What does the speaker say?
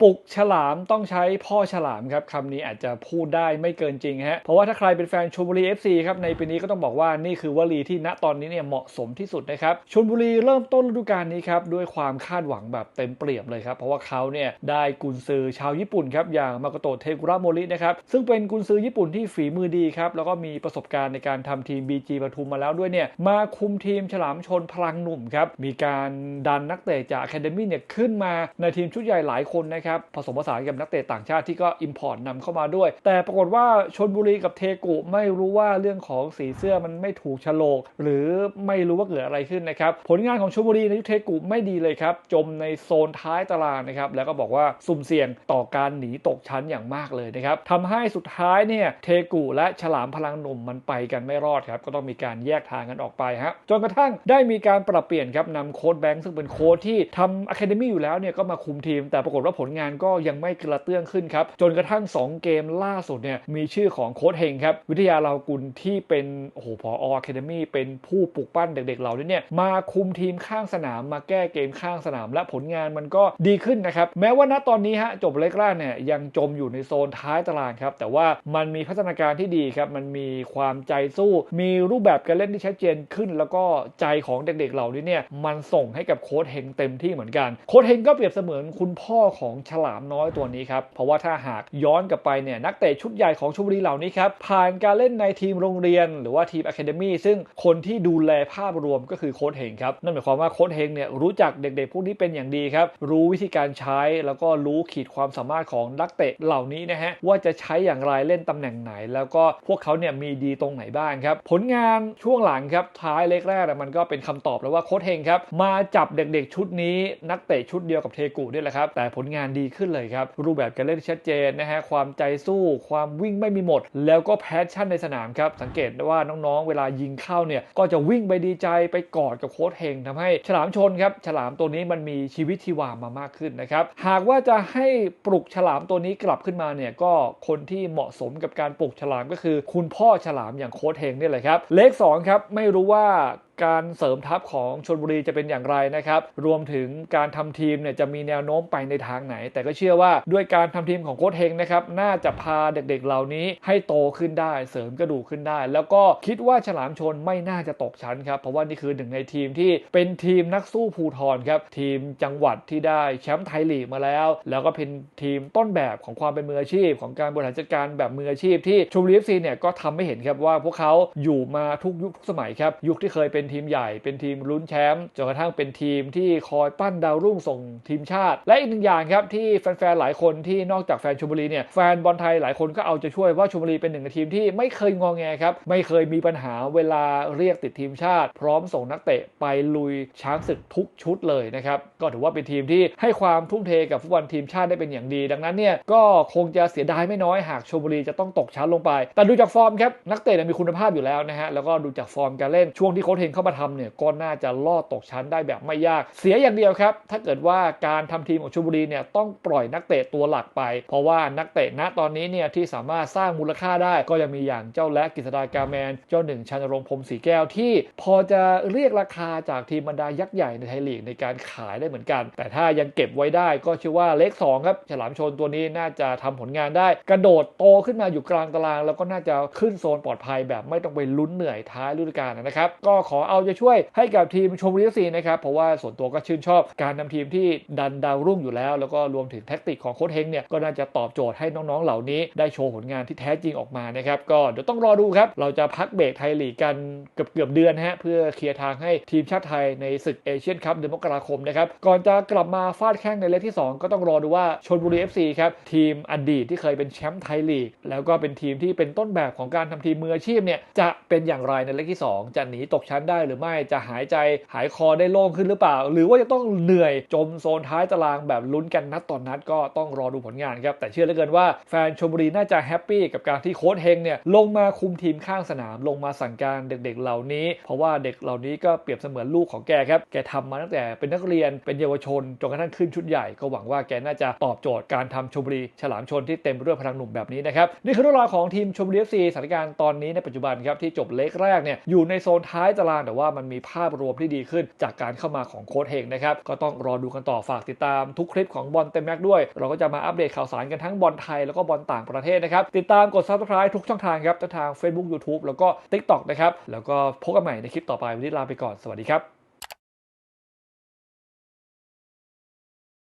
ปลุกฉลามต้องใช้พ่อฉลามครับคำนี้อาจจะพูดได้ไม่เกินจริงฮะเพราะว่าถ้าใครเป็นแฟนชลบุรี FC ครับในปีนี้ก็ต้องบอกว่านี่คือวลีที่ณตอนนี้เนี่ยเหมาะสมที่สุดนะครับชลบุรีเริ่มต้นฤดูกาลนี้ครับด้วยความคาดหวังแบบเต็มเปรียบเลยครับเพราะว่าเขาเนี่ยได้กุนซือชาวญี่ปุ่นครับอย่างมาโกโตะเทกุระโมรินะครับซึ่งเป็นกุนซือญี่ปุ่นที่ฝีมือดีครับแล้วก็มีประสบการณ์ในการทำทีม BG ปทุมมาแล้วด้วยเนี่ยมาคุมทีมฉลามชนพลังหนุ่มครับมีการดันนักเตะจาก Academy เนี่ยขึ้นมาในทีมชุดใหญ่หลายคนนะครับผสมผสานกับนักเตะต่างชาติที่ก็อิมพอร์ตนำเข้ามาด้วย แต่ปรากฏว่าชนบุรีกับเทกุไม่รู้ว่าเรื่องของสีเสื้อมันไม่ถูกฉลก หรือไม่รู้ว่าเกิดอะไรขึ้นนะครับ ผลงานของชนบุรีในยุคเทกุไม่ดีเลยครับ จมในโซนท้ายตารางนะครับ แล้วก็บอกว่าสุ่มเสี่ยงต่อการหนีตกชั้นอย่างมากเลยนะครับทำให้สุดท้ายเนี่ยเทกุและฉลามพลังหนุ่มมันไปกันไม่รอดครับ ก็ต้องมีการแยกทางกันออกไปฮะจนกระทั่งได้มีการปรับเปลี่ยนครับนำโค้ดแบงค์ซึ่งเป็นโค้ดที่ทำอะคาเดมี่อยู่แล้วเนี่ยก็มาคุมทีม แต่ปรากฏว่าผลงานก็ยังไม่กระเตื้องขึ้นครับ จนกระทั่ง 2 เกมล่าสุดเนี่ยมีชื่อของโค้ดเฮงครับ วิทยาลาวกุลที่เป็นโอ้โหพออะคาเดมี่เป็นผู้ปลุกปั้นเด็กๆเหล่าเนี่ยมาคุมทีมข้างสนามมาแก้เกมข้างสนามและผลงานมันก็ดีขึ้นนะครับ แม้ว่าณตอนนี้ฮะจบเล็กแรกเนี่ยยังจมอยู่ในโซนท้ายตารางครับ แต่ว่ามันมีพัฒนาการที่ดีครับมันมีความใจสู้ มีรูปแบบการเล่นที่ชัดเจนขึ้น แล้วก็ใจของเด็กๆเหล่านี้เนี่ยมันส่งให้กับโค้ชเฮงเต็มที่เหมือนกันโค้ชเฮงก็เปรียบเสมือนคุณพ่อของฉลามน้อยตัวนี้ครับ เพราะว่าถ้าหากย้อนกลับไปเนี่ยนักเตะชุดใหญ่ของชลบุรีเหล่านี้ครับผ่านการเล่นในทีมโรงเรียน หรือว่าทีมอะคาเดมี่ซึ่งคนที่ดูแลภาพรวมก็คือโค้ชเฮงครับนั่นหมายความว่าโค้ชเฮงเนี่ยรู้จักเด็กๆพวกนี้เป็นอย่างดีครับรู้วิธีการใช้แล้วก็รู้ขีดความสามารถของนักเตะเหล่านี้นะฮะว่าจะใช้อย่างไรเล่นตำแหน่งไหน แล้วก็พวกเขาเนี่ยมีดีตรงไหนบ้างครับผลงานช่วงหลังครับท้ายเล็กแรกมันก็เป็นคำตอบแล้วว่าโค้ชเฮงครับมาจับเด็กๆชุดนี้นักเตะชุดเดียวกับเทกูนี่แหละครับแต่ผลงานดีขึ้นเลยครับ รูปแบบการเล่นชัดเจนนะฮะความใจสู้ความวิ่งไม่มีหมด แล้วก็แพชชั่นในสนามครับสังเกตว่าน้องๆ เวลายิงเข้าเนี่ยก็จะวิ่งไปดีใจไปกอดกับโค้ชเฮงทำให้ฉลามชนครับฉลามตัวนี้มันมีชีวิตชีวามามากขึ้นนะครับหากว่าจะให้ปลุกฉลามตัวนี้กลับขึ้นมาเนี่ยก็คนที่เหมาะสมกับการปลุกฉลามก็คือ คุณพ่อฉลามอย่างโค้ชเฮงนี่แหละครับเลข2ครับไม่รู้ว่า การเสริมทัพของชนบุรีจะเป็นอย่างไรนะครับ รวมถึงการทำทีมเนี่ยจะมีแนวโน้มไปในทางไหน แต่ก็เชื่อว่าด้วยการทำทีมของโค้ชเฮงนะครับ น่าจะพาเด็กๆเหล่านี้ให้โตขึ้นได้ เสริมกระดูกขึ้นได้ แล้วก็คิดว่าฉลามชนไม่น่าจะตกชั้นครับ เพราะว่านี่คือหนึ่งในทีมที่เป็นทีมนักสู้ภูทรครับ ทีมจังหวัดที่ได้แชมป์ไทยลีกมาแล้ว แล้วก็เป็นทีมต้นแบบของความเป็นมืออาชีพ ของการบริหารจัดการแบบมืออาชีพที่ชมบุรีเอฟซีเนี่ยก็ทำให้เห็นครับว่าพวกเขาอยู่มาทุกยุคทุกสมัยครับยุคที่เคยเป็นทีมใหญ่เป็นทีมลุ้นแชมป์จนกระทั่งเป็นทีมที่คอยปั้นดาวรุ่งส่งทีมชาติ และอีกหนึ่งอย่างครับที่แฟนๆหลายคนที่นอกจากแฟนชมบุรีเนี่ยแฟนบอลไทยหลายคนก็เอาจะช่วยว่าชมบุรีเป็นหนึ่งในทีมที่ไม่เคยงอแงครับไม่เคยมีปัญหาเวลาเรียกติดทีมชาติ พร้อมส่งนักเตะไปลุยช้างศึกทุกชุดเลยนะครับก็ถือว่าเป็นทีมที่ให้ความทุ่มเทกับฟุตบอลทีมชาติได้เป็นอย่างดี ดังนั้นเนี่ยก็คงจะเสียดายไม่น้อยหากชมบุรีจะต้องตกชั้นลงไป แต่ดูจากฟอร์มครับนักเตะมีคุณภาพอยู่แล้วนะฮะแล้วก็ดูจากฟอร์มการเล่นช่วงที่โค้ชเฮงเข้ามาทำเนี่ยก็น่าจะลอดตกชั้นได้แบบไม่ยาก เสียอย่างเดียวครับ ถ้าเกิดว่าการทำทีมของชลบุรีเนี่ยต้องปล่อยนักเตะตัวหลักไป เพราะว่านักเตะณตอนนี้เนี่ยที่สามารถสร้างมูลค่าได้ก็ยังมีอย่างเจ้าและกิษดากาแมน เจ้าหนึ่งชันรงพรมสีแก้วที่ พอจะเรียกราคาจากทีมบรรดายักษ์ใหญ่ในไทยลีกในการขายได้เหมือนกัน แต่ถ้ายังเก็บไว้ได้ก็เชื่อว่าเลข2ครับฉลามชนตัวนี้น่าจะทำผลงานได้ กระโดดโตขึ้นมาอยู่กลางตาราง แล้วก็น่าจะขึ้นโซนปลอดภัยแบบไม่ต้องไปลุ้นเหนื่อยท้ายฤดูกาลนะครับก็ขอเอาจะช่วยให้กับทีมชมบุรีซีนะครับเพราะว่าส่วนตัวก็ชื่นชอบการนำทีมที่ดันดาวรุ่งอยู่แล้ว แล้วก็รวมถึงแท็กติกของโค้ชเฮงเนี่ยก็น่าจะตอบโจทย์ให้น้องๆเหล่านี้ ได้โชว์ผลงานที่แท้จริงออกมานะครับก็เดี๋ยวต้องรอดูครับเราจะพักเบรกไทยลีกกันเกือบเกือบเดือนฮะเพื่อเคลียร์ทางให้ทีมชาติไทยในศึกเอเชียนคัพเดือนมกราคมนะครับก่อนจะกลับมาฟาดแข้งในเลกที่ 2 ก็ต้องรอดูว่าชนบุรี FC ครับทีมอดีตที่เคยเป็นแชมป์ไทยลีก แล้วก็เป็นทีมที่เป็นต้นแบบของการทำทีมมืออาชีพเนี่ยจะเป็นอย่างไรในเลกที่ 2 จะหนีตกชั้นได้หรือไม่จะหายใจหายคอได้โล่งขึ้นหรือเปล่า หรือว่าจะต้องเหนื่อยจมโซนท้ายตารางแบบลุ้นกันนัดต่อนนัดก็ต้องรอดูผลงานครับ แต่เชื่อเหลือเกินว่าแฟนชมบุรีน่าจะแฮปปี้กับการที่โค้ชเฮงเนี่ยลงมาคุมทีมข้างสนามลงมาสั่งการเด็กๆเหล่านี้ เพราะว่าเด็กเหล่านี้ก็เปรียบเสมือนลูกของแกครับแกทำมาตั้งแต่เป็นนักเรียนเป็นเยาวชนจนกระทั่งขึ้นชุดใหญ่ก็หวังว่าแกน่าจะตอบโจทย์การทำชมบุรีฉลามชนที่เต็มไปด้วยพลังหนุ่มแบบนี้นะครับนี่คือเรื่องราวของทีมชมบุรีเอฟซีสถานการณ์ตอนนี้ในปัจจุบันครับที่จบเล็กแรกเนี่ยอยู่ในโซนท้ายตารางาง แต่ว่ามันมีภาพรวมที่ดีขึ้นจากการเข้ามาของโค้ชเฮงนะครับ ก็ต้องรอดูกันต่อฝากติดตามทุกคลิปของบอลเต็มแม็กด้วย เราก็จะมาอัปเดตข่าวสารกันทั้งบอลไทยแล้วก็บอลต่างประเทศนะครับ ติดตามกด subscribe ทุกช่องทางครับทั้งทาง Facebook YouTube แล้วก็ TikTok นะครับ แล้วก็พบกันใหม่ในคลิปต่อไปวันนี้ลาไปก่อน สวัสดีครับ